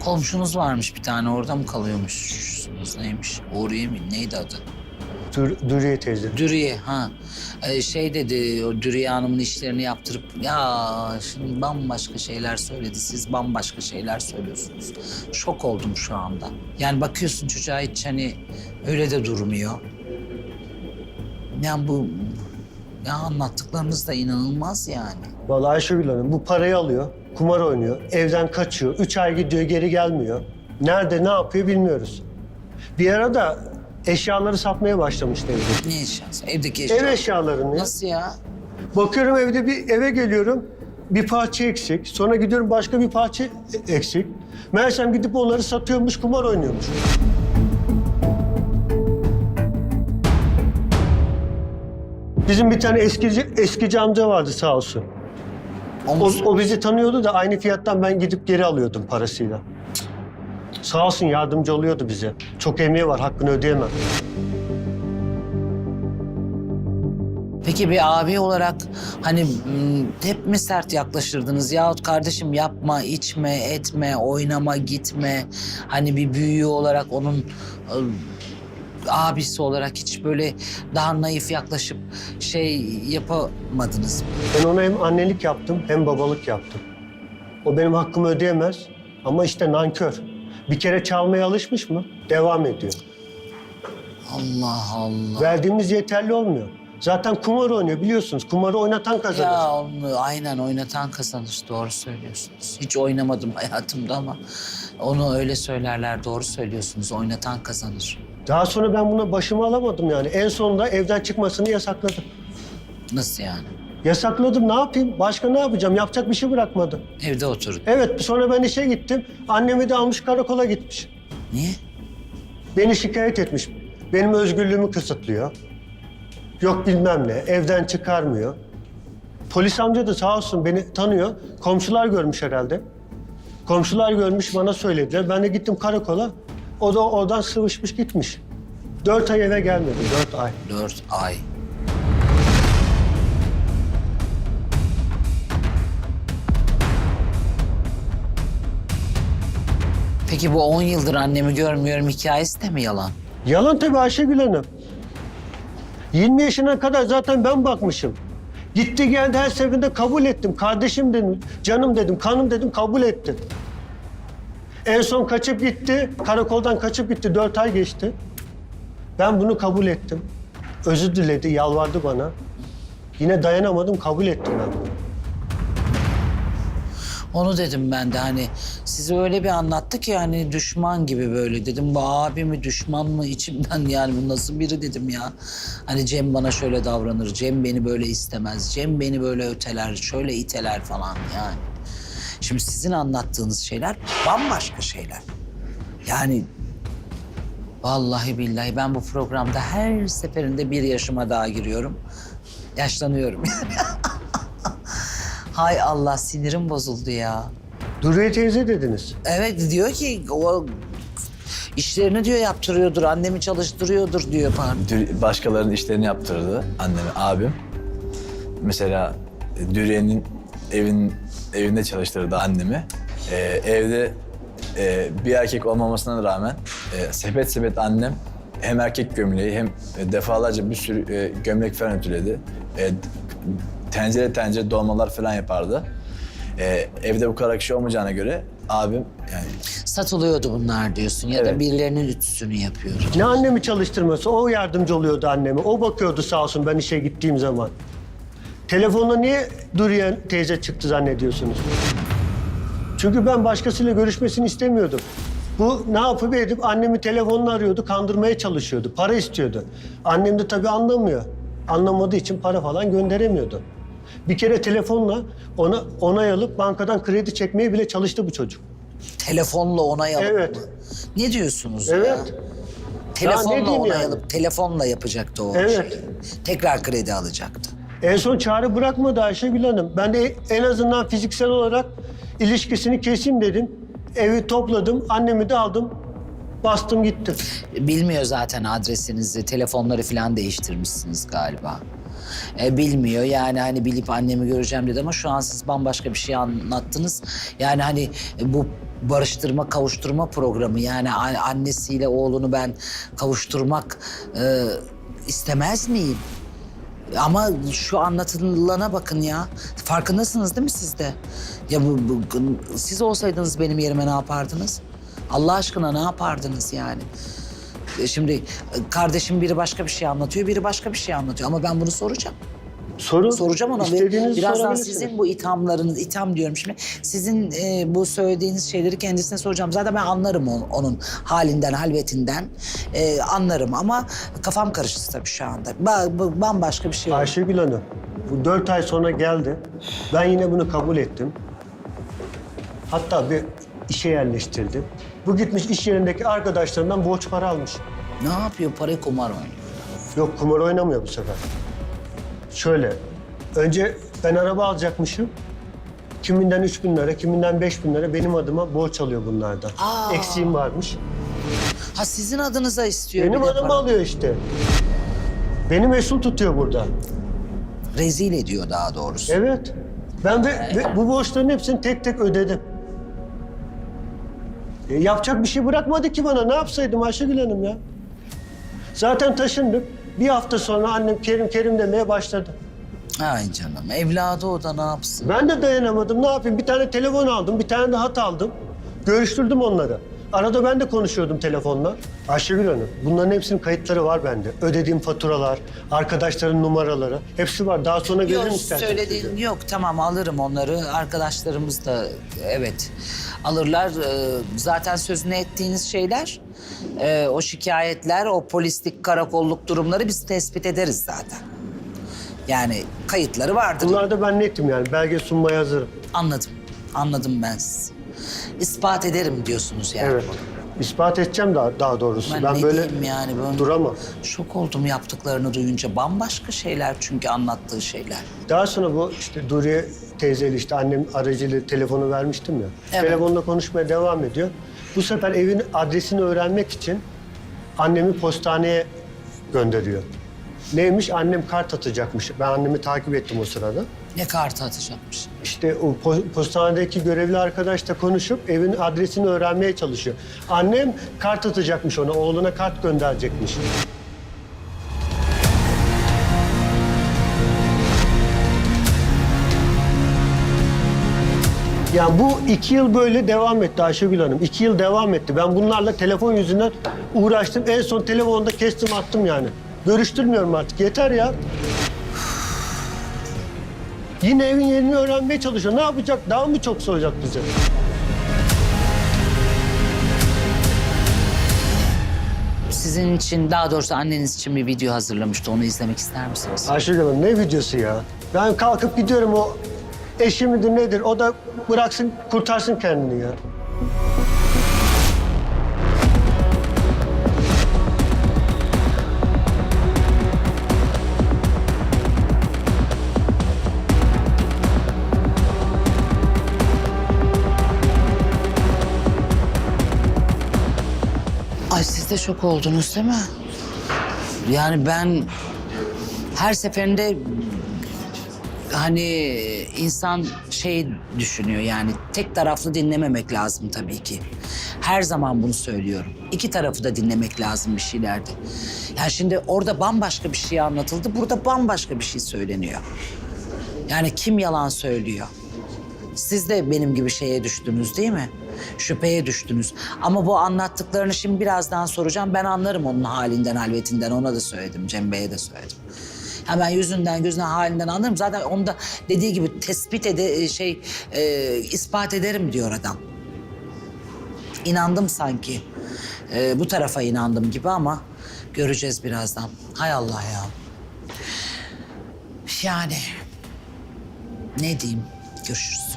komşunuz varmış bir tane orada mı kalıyormuşsunuz neymiş? Uğur'ye mi neydi adı? Dur, Duriye teyze. Dürüye ha. Ee, şey dedi o Dürüye Hanım'ın işlerini yaptırıp ya şimdi bambaşka şeyler söyledi. Siz bambaşka şeyler söylüyorsunuz. Şok oldum şu anda. Yani bakıyorsun çocuğa hiç hani öyle de durmuyor. Yani bu ya anlattıklarınız da inanılmaz yani. Vallahi Ayşegül Hanım bu parayı alıyor, kumar oynuyor, evden kaçıyor, üç ay gidiyor geri gelmiyor. Nerede ne yapıyor bilmiyoruz. Bir ara da eşyaları satmaya başlamıştı evde. Ne eşyası? Evdeki eşya. Ev eşyalarını. ya. Nasıl ya? Bakıyorum evde bir eve geliyorum. Bir parça eksik. Sonra gidiyorum başka bir parça eksik. Meğersem gidip onları satıyormuş, kumar oynuyormuş. Bizim bir tane eskici, eskici amca vardı sağ olsun. O, o bizi tanıyordu da aynı fiyattan ben gidip geri alıyordum parasıyla. Sağ olsun yardımcı oluyordu bize. Çok emeği var, hakkını ödeyemem. Peki bir abi olarak hani m, hep mi sert yaklaşırdınız yahut kardeşim yapma, içme, etme, oynama, gitme. Hani bir büyüğü olarak onun abisi olarak hiç böyle daha naif yaklaşıp şey yapamadınız mı? Ben ona hem annelik yaptım hem babalık yaptım. O benim hakkımı ödeyemez ama işte nankör. Bir kere çalmaya alışmış mı devam ediyor. Allah Allah. Verdiğimiz yeterli olmuyor. Zaten kumar oynuyor biliyorsunuz. Kumarı oynatan kazanır. Ya onu aynen oynatan kazanır. Doğru söylüyorsunuz. Hiç oynamadım hayatımda ama onu öyle söylerler. Doğru söylüyorsunuz. Oynatan kazanır. Daha sonra ben buna başımı alamadım yani. En sonunda evden çıkmasını yasakladım. Nasıl yani? Yasakladım ne yapayım? Başka ne yapacağım? Yapacak bir şey bırakmadım. Evde oturun. Evet sonra ben işe gittim. Annemi de almış karakola gitmiş. Niye? Beni şikayet etmiş. Benim özgürlüğümü kısıtlıyor. Yok bilmem ne, evden çıkarmıyor. Polis amca da sağ olsun beni tanıyor. Komşular görmüş herhalde. Komşular görmüş bana söylediler. Ben de gittim karakola. O da oradan sıvışmış gitmiş. Dört ay eve gelmedi, dört ay. Dört ay. Peki bu 10 yıldır annemi görmüyorum hikayesi de mi yalan? Yalan tabii Ayşegül Hanım. 20 yaşına kadar zaten ben bakmışım. Gitti geldi her seferinde kabul ettim. Kardeşim dedim, canım dedim, kanım dedim kabul ettim. En son kaçıp gitti, karakoldan kaçıp gitti. Dört ay geçti. Ben bunu kabul ettim. Özür diledi, yalvardı bana. Yine dayanamadım, kabul ettim ben bunu. Onu dedim ben de hani size öyle bir anlattı ki hani düşman gibi böyle dedim bu abi mi düşman mı içimden yani bu nasıl biri dedim ya. Hani Cem bana şöyle davranır, Cem beni böyle istemez, Cem beni böyle öteler, şöyle iteler falan yani. Şimdi sizin anlattığınız şeyler bambaşka şeyler. Yani vallahi billahi ben bu programda her seferinde bir yaşıma daha giriyorum. Yaşlanıyorum Hay Allah sinirim bozuldu ya. Duriye teyze dediniz. Evet diyor ki o işlerini diyor yaptırıyordur, annemi çalıştırıyordur diyor pardon. Dür- başkalarının işlerini yaptırdı annemi, abim. Mesela Dürüye'nin evin evinde çalıştırdı annemi. Ee, evde e, bir erkek olmamasına rağmen e, sepet sepet annem hem erkek gömleği hem defalarca bir sürü e, gömlek falan ütüledi. E, tencere tencere dolmalar falan yapardı. E, evde bu kadar kişi olmayacağına göre abim yani Satılıyordu bunlar diyorsun ya da Evet. birilerinin ütüsünü yapıyor. Ne annemi çalıştırması, o yardımcı oluyordu anneme. O bakıyordu sağ olsun ben işe gittiğim zaman. Telefonla niye Duriye teyze çıktı zannediyorsunuz? Çünkü ben başkasıyla görüşmesini istemiyordum. Bu ne yapıp edip annemi telefonla arıyordu, kandırmaya çalışıyordu, para istiyordu. Annem de tabii anlamıyor. Anlamadığı için para falan gönderemiyordu. Bir kere telefonla ona onay alıp bankadan kredi çekmeye bile çalıştı bu çocuk. Telefonla onay alıp Evet. mı? Ne diyorsunuz ya? Evet. Telefonla diyeyim onay yani? alıp telefonla yapacaktı o Evet. şeyi. Tekrar kredi alacaktı. En son çare bırakmadı Ayşegül Hanım. Ben de en azından fiziksel olarak ilişkisini keseyim dedim. Evi topladım, annemi de aldım. Bastım gittim. Bilmiyor zaten adresinizi, telefonları falan değiştirmişsiniz galiba. E, bilmiyor yani hani bilip annemi göreceğim dedi ama şu an siz bambaşka bir şey anlattınız. Yani hani bu barıştırma, kavuşturma programı. Yani annesiyle oğlunu ben kavuşturmak e, istemez miyim? Ama şu anlatılana bakın ya. Farkındasınız değil mi siz de? Ya bu, bu- siz olsaydınız benim yerime ne yapardınız? Allah aşkına ne yapardınız yani? E, Şimdi e, kardeşim biri başka bir şey anlatıyor, biri başka bir şey anlatıyor. Ama ben bunu soracağım. Sorun. Soracağım ona. İstediğinizi Birazdan sizin bu ithamlarınız, itham diyorum şimdi. Sizin e, bu söylediğiniz şeyleri kendisine soracağım. Zaten ben anlarım onun, onun halinden, halvetinden. E, anlarım ama kafam karıştı tabii şu anda. Ba- bu- bambaşka bir şey oldu. Ayşegül Hanım, bu dört ay sonra geldi. Ben yine bunu kabul ettim. Hatta bir işe yerleştirdim. Bu gitmiş iş yerindeki arkadaşlarından borç para almış. Ne yapıyor? Parayı kumar oynuyor. Yok kumar oynamıyor bu sefer. Şöyle, önce ben araba alacakmışım. Kiminden üç bin lira, kiminden beş bin lira benim adıma borç alıyor bunlardan. Aa. Eksiğim varmış. Ha sizin adınıza istiyor. Benim bir de adıma para. alıyor işte. Beni mesul tutuyor burada. Rezil ediyor daha doğrusu. Evet. Ben ve, ve bu borçların hepsini tek tek ödedim. E, yapacak bir şey bırakmadı ki bana. Ne yapsaydım Ayşegül Hanım ya? Zaten taşındık. Bir hafta sonra annem Kerim Kerim demeye başladı. Ay canım evladı o da ne yapsın? Ben de dayanamadım. Ne yapayım? Bir tane telefon aldım, bir tane de hat aldım. Görüştürdüm onları. Arada ben de konuşuyordum telefonla. Ayşegül Hanım, bunların hepsinin kayıtları var bende. Ödediğim faturalar, arkadaşların numaraları. Hepsi var. Daha sonra veririm Yok isterseniz. söylediğin yok tamam alırım onları. Arkadaşlarımız da evet alırlar. Ee, zaten sözünü ettiğiniz şeyler e, o şikayetler, o polislik, karakolluk durumları biz tespit ederiz zaten. Yani kayıtları vardır. Bunlarda ben netim yani. Belge sunmaya hazırım. Anladım. Anladım ben sizi. İspat ederim diyorsunuz yani. Evet. İspat edeceğim daha, daha doğrusu. Ben, Ben, ne böyle diyeyim yani ben duramam. şok oldum yaptıklarını duyunca. Bambaşka şeyler çünkü anlattığı şeyler. Daha sonra bu işte Duriye teyzeyle işte annem aracıyla telefonu vermiştim ya. Evet. Telefonla konuşmaya devam ediyor. Bu sefer evin adresini öğrenmek için annemi postaneye gönderiyor. Neymiş? Annem kart atacakmış. Ben annemi takip ettim o sırada. Ne kartı atacakmış? İşte o po- postanedeki görevli arkadaşla konuşup evin adresini öğrenmeye çalışıyor. Annem kart atacakmış ona, oğluna kart gönderecekmiş. Ya bu iki yıl böyle devam etti Ayşegül Hanım. İki yıl devam etti. Ben bunlarla telefon yüzünden uğraştım. En son telefonda kestim attım yani. Görüştürmüyorum artık. Yeter ya. Yine evin yerini öğrenmeye çalışıyor. Ne yapacak? Daha mı çok soracak bize? Sizin için, daha doğrusu anneniz için bir video hazırlamıştı. Onu izlemek ister misiniz? Ayşegül Hanım ne videosu ya? Ben kalkıp gidiyorum o eşi midir nedir? O da bıraksın kurtarsın kendini ya. De şok oldunuz değil mi? Yani ben her seferinde hani insan şey düşünüyor yani tek taraflı dinlememek lazım tabii ki. Her zaman bunu söylüyorum. İki tarafı da dinlemek lazım bir şeylerde. Yani şimdi orada bambaşka bir şey anlatıldı, burada bambaşka bir şey söyleniyor. Yani kim yalan söylüyor? Siz de benim gibi şeye düştünüz değil mi? Şüpheye düştünüz. Ama bu anlattıklarını şimdi birazdan soracağım. Ben anlarım onun halinden, halvetinden. Ona da söyledim, Cem Bey'e de söyledim. Hemen yüzünden, gözünden, halinden anlarım. Zaten onu da dediği gibi tespit ede şey e, ispat ederim diyor adam. İnandım sanki. E, bu tarafa inandım gibi ama göreceğiz birazdan. Hay Allah ya. Yani ne diyeyim? Görüşürüz.